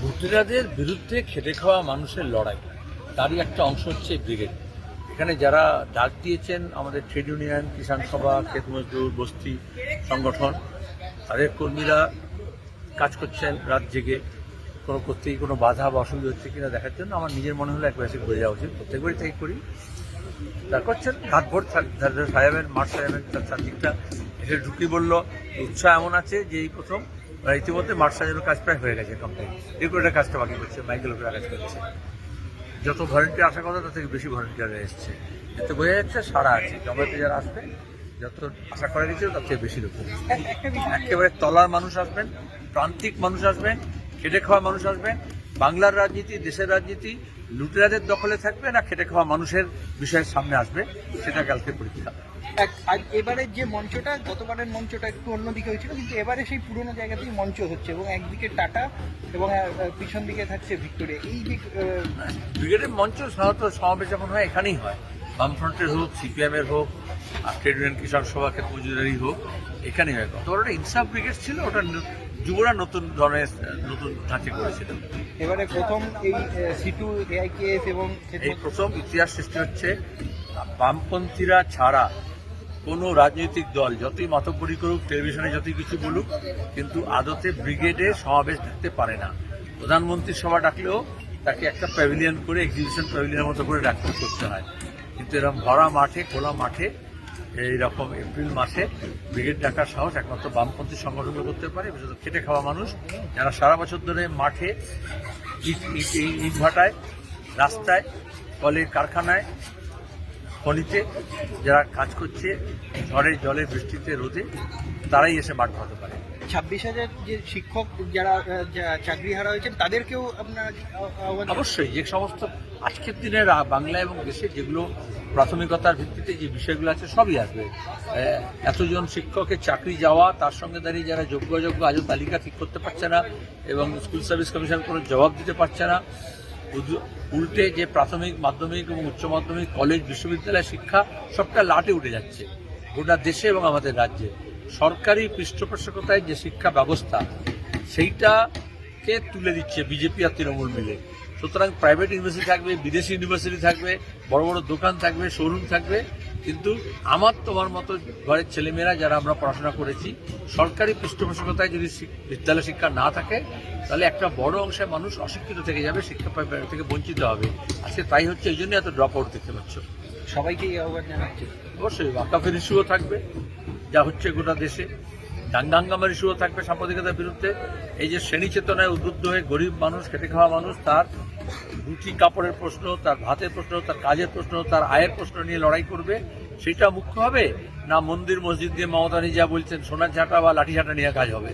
লুটেরাদের বিরুদ্ধে খেটে খাওয়া মানুষের লড়াই, তারই একটা অংশ হচ্ছে ব্রিগেড। এখানে যারা ডাক দিয়েছেন আমাদের ট্রেড ইউনিয়ন, কিষাণ সভা, ক্ষেত মজদুর, বস্তি সংগঠন, তাদের কর্মীরা কাজ করছেন রাত জেগে। কোনো করতেই কোনো বাধা বা অসুবিধা হচ্ছে কিনা দেখার জন্য আমার নিজের মনে হলো একবার এসে ঘুরে যাওয়া উচিত। প্রত্যেকবারই তাই করি। তা করছেন, রাত ভোর সাহেবের, মাঠ সাহেবের তার চারদিকটা এসে ঢুকি বলল, উৎসাহ এমন আছে যে এই প্রথম ইতিমধ্যে মাঠ সাজানোর কাজ প্রায় হয়ে গেছে কোম্পানি ডেকোরেটার কাজটা বাকি করছে মাইকেলের লোকেরা কাজ করছে। যত ভলেন্টিয়ার আসার কথা তার থেকে বেশি ভলেন্টিয়ার এসছে। এতে বোঝা যাচ্ছে সারা আছে। জমাতে যারা আসবে যত আশা করা গেছিল তার থেকে বেশি লোক একেবারে তলার মানুষ আসবেন প্রান্তিক মানুষ আসবেন খেটে খাওয়া মানুষ আসবেন বাংলার রাজনীতি দেশের রাজনীতি লুটেরাদের দখলে থাকবে না খেটে খাওয়া মানুষের বিষয়ের সামনে আসবে সেটা কালকে পরীক্ষা। এবারের যে মঞ্চটা গতবারের মঞ্চটা একটু অন্যদিকে হয়েছিল কিন্তু এবারে সেই পুরোনো জায়গাতেই মঞ্চ হচ্ছে এবং একদিকে টাটা এবং পিছন দিকে থাকছে ভিক্টোরিয়া। এই আহ, ব্রিগেডের মঞ্চ সাধারণত সমাবেশ যখন হয় এখানেই হয়। বামফ্রন্টের হোক সিপিএম এর হোক আর ট্রেড ইউনিয়ন কৃষক সভা ক্ষেত্র মজুদারি হোক এখানেই হয় গতবার ওটা ইনসাফ ব্রিগেড ছিল ওটা যুবরা নতুন ধরনের নতুন ধাঁচে করেছিল। এবারে প্রথম এই সিটু এআইকেএস এবং এই প্রথম ইতিহাস সৃষ্টি হচ্ছে বামপন্থীরা ছাড়া কোনো রাজনৈতিক দল যতই মাতব্বরি করুক টেলিভিশনে যতই কিছু বলুক কিন্তু আদতে ব্রিগেডে সমাবেশ দেখতে পারে না। প্রধানমন্ত্রী সভা ডাকলেও তাকে একটা প্যাভিলিয়ন করে এক্সিবিশন প্যাভিলিয়নের মতো করে ডাকতে করতে হয়। কিন্তু এরকম ভরা মাঠে খোলা মাঠে এইরকম এপ্রিল মাসে ব্রিগেড ডাকার সাহস একমাত্র বামপন্থী সংগঠনগুলো করতে পারে, বিশেষত খেটে খাওয়া মানুষ, যারা সারা বছর ধরে মাঠে ইট ভাটায়, রাস্তায়, কলের কারখানায়, খনিতে যারা কাজ করছে ঝড়ে জলে, বৃষ্টিতে, রোদে, তারাই এসে মাঠ ভাতে পারে। ছাব্বিশ হাজার যে শিক্ষক যারা চাকরি হারা হয়েছেন, তাদেরকেও আপনারা অবশ্যই, যে সমস্ত আজকের দিনের বাংলা এবং দেশে যেগুলো প্রাথমিকতার ভিত্তিতে যে বিষয়গুলো আছে, সবই আসবে। এতজন শিক্ষকের চাকরি যাওয়া, তার সঙ্গে দাঁড়িয়ে যারা যোগ্য যোগ্য আজও তালিকা ঠিক করতে পারছে না এবং স্কুল সার্ভিস কমিশন কোনো জবাব দিতে পারছে না। উল্টে যে প্রাথমিক, মাধ্যমিক এবং উচ্চ মাধ্যমিক, কলেজ, বিশ্ববিদ্যালয় শিক্ষা সবটা লাটে উঠে যাচ্ছে। গোটা দেশে এবং আমাদের রাজ্যে। সরকারি পৃষ্ঠপোষকতায় যে শিক্ষা ব্যবস্থা, সেইটাকে তুলে দিচ্ছে বিজেপি আর তৃণমূল মিলে। সুতরাং প্রাইভেট ইউনিভার্সিটি থাকবে, বিদেশি ইউনিভার্সিটি থাকবে, বড় বড় দোকান থাকবে শোরুম থাকবে। কিন্তু আমার তোমার মতো ঘরের ছেলেমেয়েরা যারা আমরা পড়াশোনা করেছি, সরকারি পৃষ্ঠপোষকতায় যদি বিদ্যালয় শিক্ষা না থাকে, তাহলে একটা বড় অংশের মানুষ অশিক্ষিত থেকে যাবে, শিক্ষা থেকে বঞ্চিত হবে। আজকে তাই হচ্ছে, এই জন্য এত ড্রপ আউট দেখতে পাচ্ছ। সবাইকে এই অবশ্যই ওয়াকাফের ইস্যুও থাকবে। যা হচ্ছে গোটা দেশে। দাঙ্গাঙ্গামার ইস্যুও থাকবে সাম্প্রদায়িকতার বিরুদ্ধে। এই যে শ্রেণি চেতনায় উদ্বুদ্ধ হয়ে গরিব মানুষ, খেটে খাওয়া মানুষ, তার রুটি, কাপড়ের প্রশ্ন, তার ভাতের প্রশ্ন, তার কাজের প্রশ্ন, তার আয়ের প্রশ্ন নিয়ে লড়াই করবে। সেটা মুখ্য হবে না মন্দির, মসজিদ দিয়ে মমতা নিয়ে যা বলছেন, সোনার ঝাঁটা বা লাঠি ঝাঁটা নিয়ে কাজ হবে?